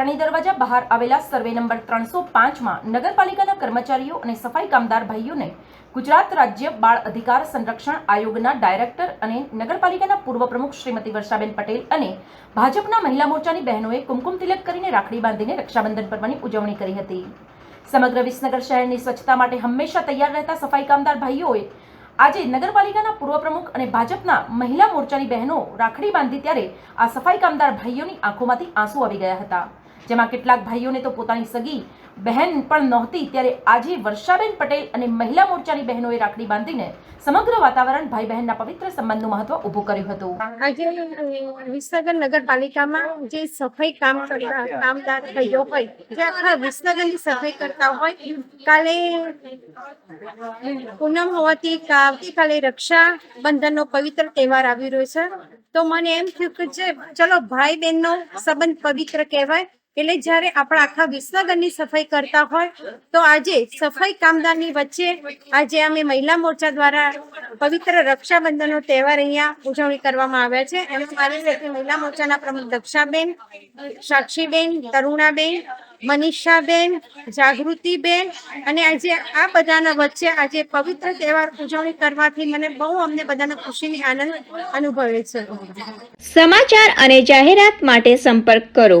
પટાણી દરવાજા બહાર આવેલા સર્વે નંબર ત્રણસો પાંચમાં નગરપાલિકાના કર્મચારીઓ અને સફાઈ કામદાર ભાઈઓને ગુજરાત રાજ્ય બાળ અધિકાર સંરક્ષણ આયોગના ડાયરેક્ટર અને નગરપાલિકાના પૂર્વ પ્રમુખ શ્રીમતી વર્ષાબેન પટેલ અને ભાજપના મહિલા મોરચાની બહેનોએ કુમકુમ તિલક કરીને રાખડી બાંધીને રક્ષાબંધન પર્વની ઉજવણી કરી હતી. સમગ્ર વિસનગર શહેરની સ્વચ્છતા માટે હંમેશા તૈયાર રહેતા સફાઈ કામદાર ભાઈઓએ આજે નગરપાલિકાના પૂર્વ પ્રમુખ અને ભાજપના મહિલા મોરચાની બહેનો રાખડી બાંધી ત્યારે આ સફાઈ કામદાર ભાઈઓની આંખોમાંથી આંસુ આવી ગયા હતા. જેમાં કેટલાક ભાઈઓને તો પોતાની સગી, બહેન પણ નહોતી, ત્યારે આજે વર્ષાબેન પટેલ અને મહિલા મોરચાની બહેનોએ રાખડી બાંધીને સમગ્ર વાતાવરણ ભાઈ બહેનના પવિત્ર સંબંધનું મહત્વ ઊભું કર્યું હતું. આજે વિસનગર નગરપાલિકામાં જે સફાઈ કામ કામદાર થયો હોય, જે આખા વિસનગરની સફાઈ કરતા હોય, કાલે પૂનમ હોવાથી આવતીકાલે રક્ષાબંધનનો પવિત્ર તહેવાર આવી રહ્યો છે. તો મને એમ થયું કે જે, ચલો ભાઈ બહેનનો સંબંધ પવિત્ર કહેવાય એટલે જ્યારે આપણા આખા વિસનગરની સફાઈ કરતા હોય, તો આજે સફાઈ કામદારની વચ્ચે આજે અમે મહિલા મોરચા દ્વારા પવિત્ર રક્ષાબંધનનો તહેવાર અહીંયા ઉજવણી કરવામાં આવ્યા છે. એમ મારી સાથે મહિલા મોરચાના પ્રમુખ દક્ષાબેન, સાક્ષીબેન, તરુણાબેન, મનીષાબેન, જાગૃતિબેન અને આજે આ બધાના વચ્ચે આજે પવિત્ર તહેવાર ઉજવણી કરવાથી મને બહુ અમને બધાને ખુશીની આનંદ અનુભવે છે. સમાચાર અને જાહેરાત માટે સંપર્ક કરો.